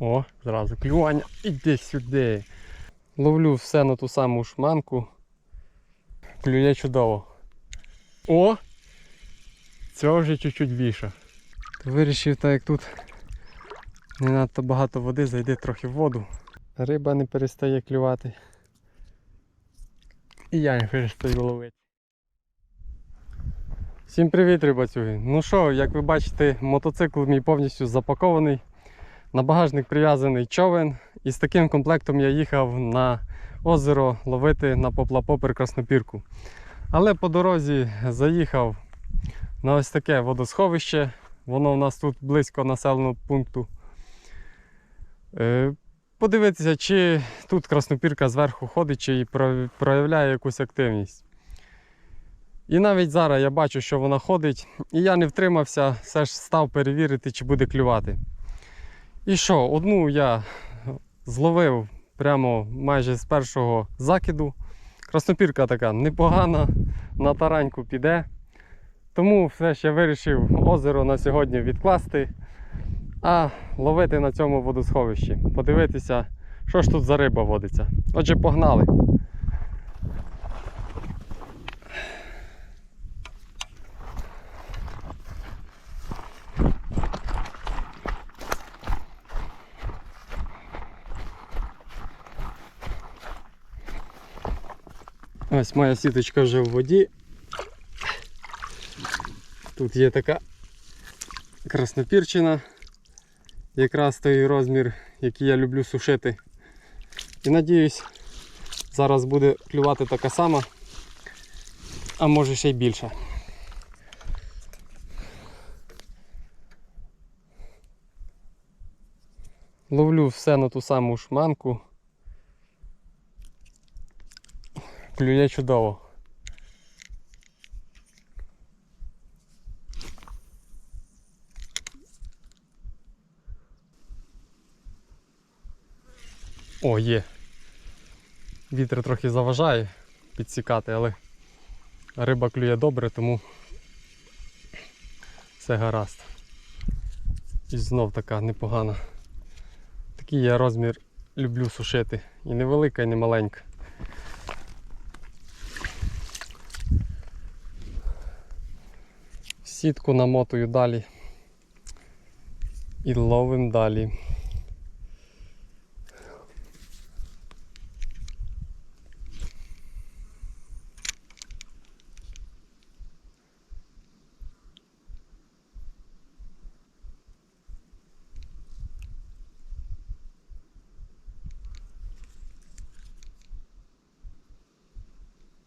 О, зразу клювання. Іди сюди. Ловлю все на ту саму шманку. Клює чудово. О! Цього вже чуть-чуть більше. Вирішив, так як тут не надто багато води, зайди трохи в воду. Риба не перестає клювати. І я не перестаю ловити. Всім привіт, рибацюги! Ну що, як ви бачите, мотоцикл мій повністю запакований. На багажник прив'язаний човен. І з таким комплектом я їхав на озеро ловити на поплапопер краснопірку. Але по дорозі заїхав на ось таке водосховище. Воно у нас тут близько населеного пункту. Е, Подивитися, чи тут краснопірка зверху ходить, чи проявляє якусь активність. І навіть зараз я бачу, що вона ходить, і я не втримався, все ж став перевірити, чи буде клювати. І що, одну я зловив прямо майже з першого закиду. Краснопірка така непогана, на тараньку піде. Тому все я вирішив озеро на сьогодні відкласти, а ловити на цьому водосховищі. Подивитися, що ж тут за риба водиться. Отже, погнали. Ось моя сіточка вже в воді. Тут є така краснопірчина, якраз той розмір, який я люблю сушити. І надіюсь, зараз буде клювати така сама, а може ще й більша. Ловлю все на ту саму шманку. Клює чудово. О, є. Вітер трохи заважає підсікати, але риба клює добре, тому все гаразд. І знов така непогана. Такий я розмір люблю сушити. І невелика, і не маленька. Сітку намотую далі. І ловим далі.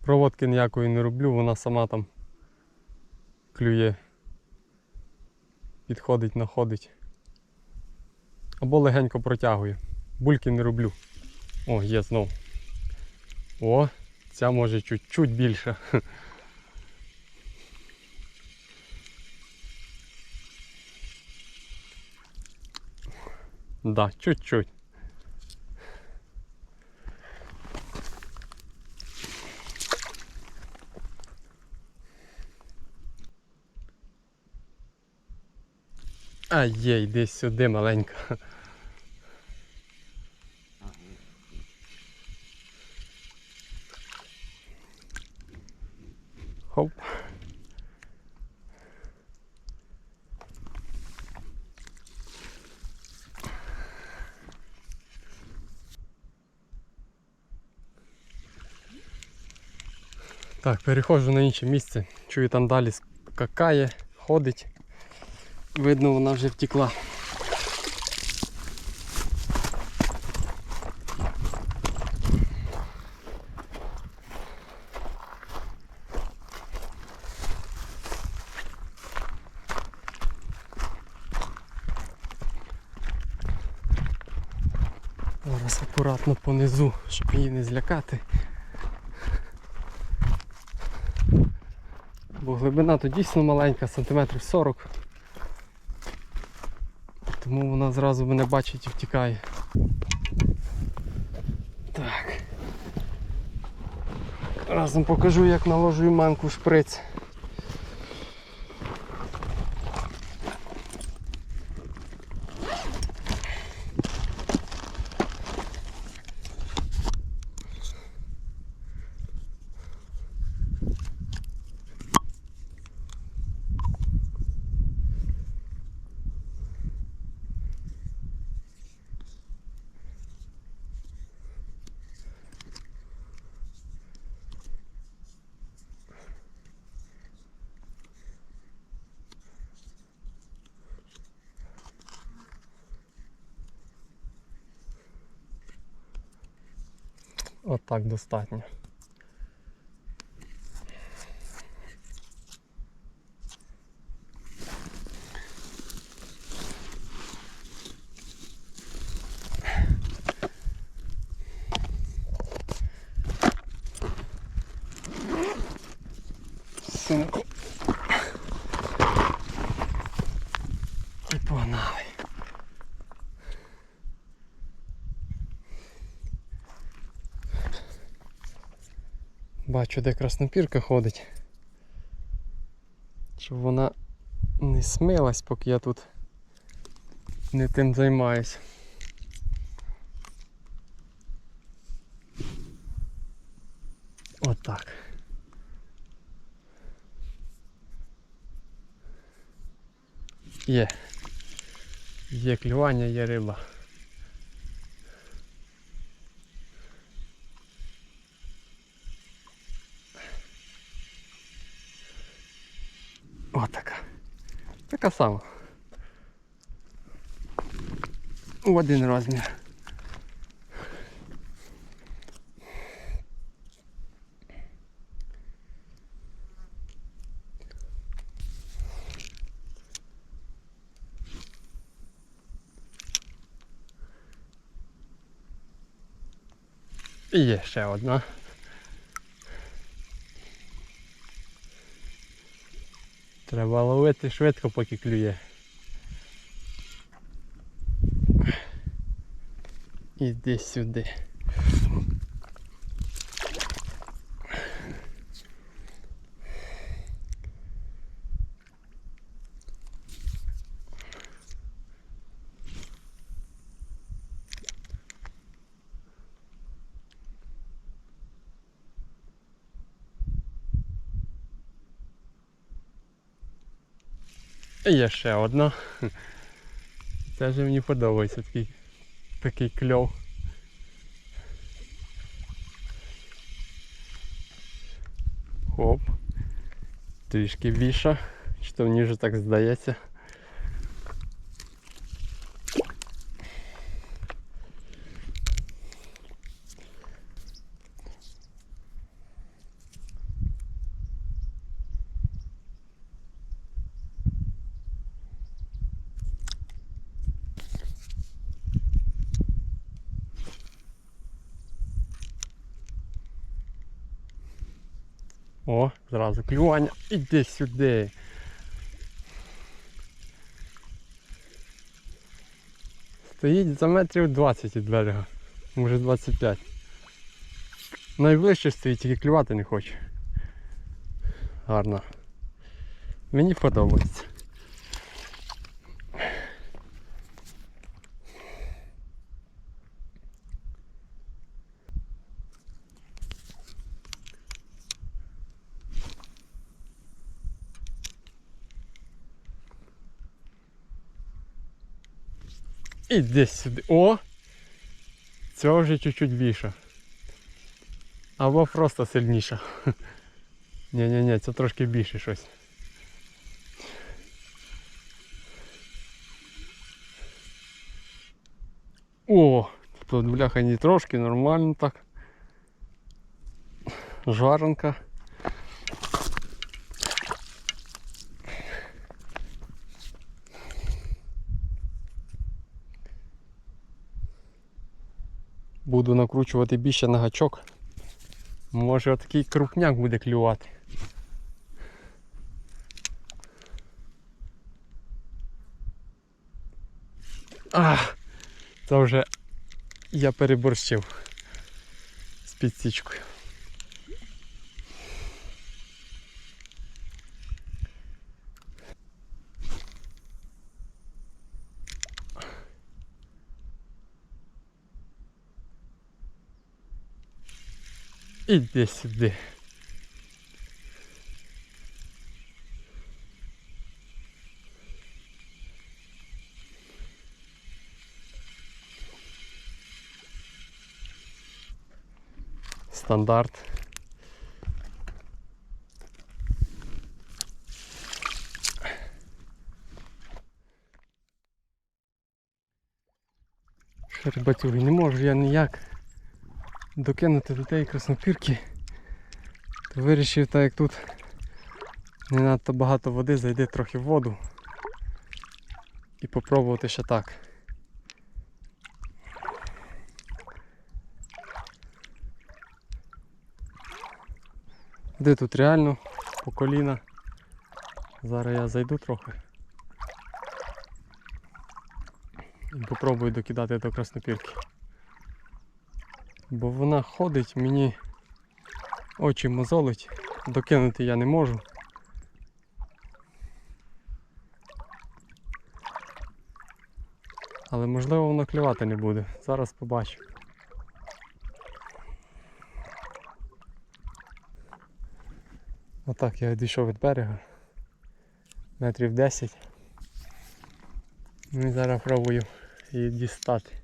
Проводки ніякої не роблю, вона сама там клює, підходить, находить. Або легенько протягує. Бульки не роблю. О, є знов. О, ця може чуть-чуть більше. Да, чуть-чуть. А є, йди сюди маленька. Хоп. Так, переходжу на інше місце. Чую там далі скакає, ходить. Видно, вона вже втекла. Зараз акуратно понизу, щоб її не злякати. Бо глибина то дійсно маленька, сантиметрів 40. Тому вона зразу мене бачить і втікає. Так. Разом покажу, як наложую манку в шприц. Отак достатньо. Сумку. І погнали. Бачу, де краснопірка ходить. Щоб вона не смилась, поки я тут не тим займаюсь. Отак. Є. Є клювання, є риба. Така сама. В один розмір. І є ще одна. Треба ловити швидко, поки клює. Іди сюди. І є ще одна. Це вже мені подобається такий, такий кльов. Хоп. Трішки більше. Чи то мені вже так здається. Зразу клювання. Іди сюди. Стоїть за метрів 20 від берега. Може 25. Найближче стоїть, тільки клювати не хоче. Гарно. Мені подобається. Іди сюди. О! Цього вже чуть-чуть більше. Або просто сильніше. Ні-ні-ні, це трошки більше щось. О! Тут бляха не трошки, нормально так. Жаранка. Буду накручувати більше на гачок. Може отакий крупняк буде клювати. А, це вже я переборщив з підсічкою. Іди сюди. Стандарт. Шербатюги не можу я ніяк докинути до тієї краснопірки, то вирішив, так як тут не надто багато води, зайти трохи в воду і попробувати ще так. Де тут реально по коліна. Зараз я зайду трохи. І попробую докидати до краснопірки. Бо вона ходить, мені очі мозолить, докинути я не можу. Але можливо воно клювати не буде. Зараз побачу. Отак я відійшов від берега. Метрів 10. Ну і зараз пробую її дістати.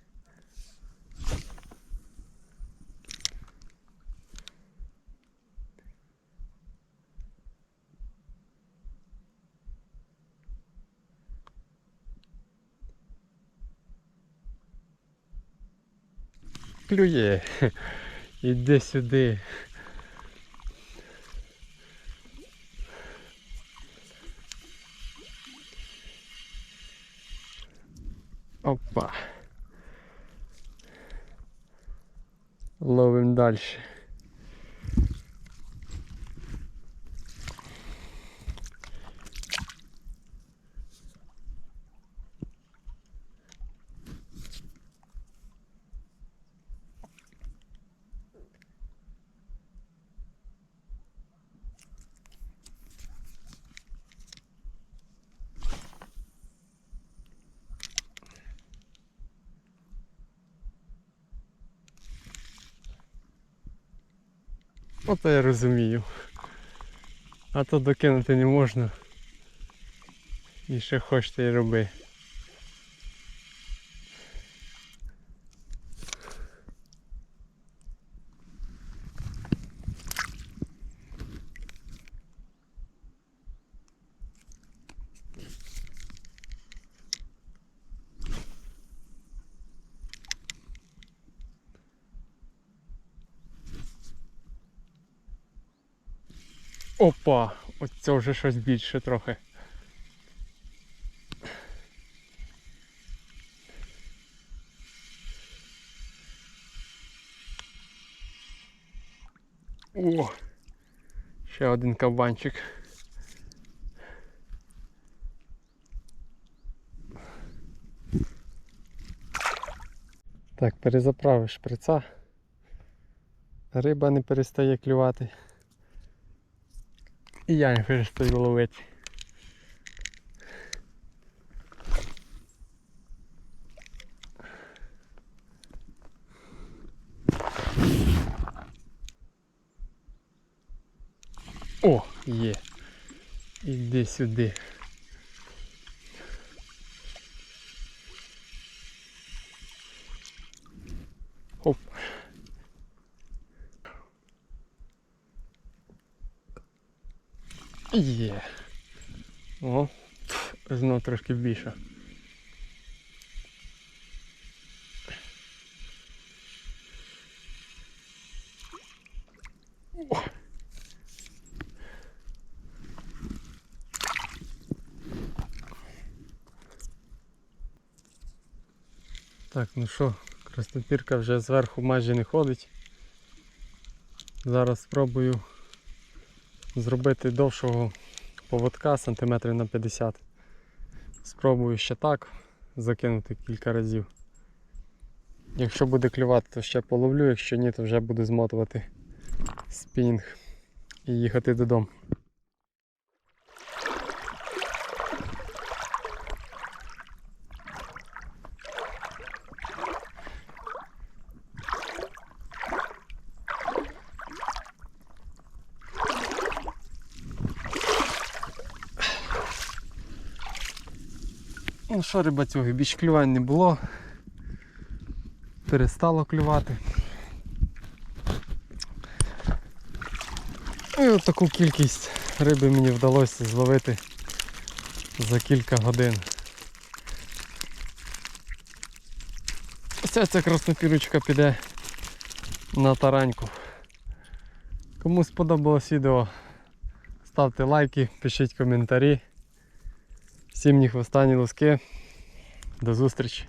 Клює. Іди сюди. Опа. Ловим дальше. Ото я розумію. А то докинути не можна. І ще хочете і роби. Опа! Оце вже щось більше трохи. О! Ще один кабанчик. Так, перезаправиш шприца. Риба не перестає клювати. І я не перестаю ловити. О, є. Іди сюди. Є. О, знов трошки більше. Так, ну що, краснопірка вже зверху майже не ходить. Зараз спробую зробити довшого поводка сантиметрів на 50. Спробую ще так закинути кілька разів. Якщо буде клювати, то ще половлю, якщо ні, то вже буду змотувати спінінг і їхати додому. Що, рибацюги, більш клювань не було. Перестало клювати. Ну, І от таку кількість риби мені вдалося зловити за кілька годин. Ось ця краснопірочка піде на тараньку. Кому сподобалось відео, ставте лайки, пишіть коментарі. Всім ні хвоста, ні луски. До зустрічі!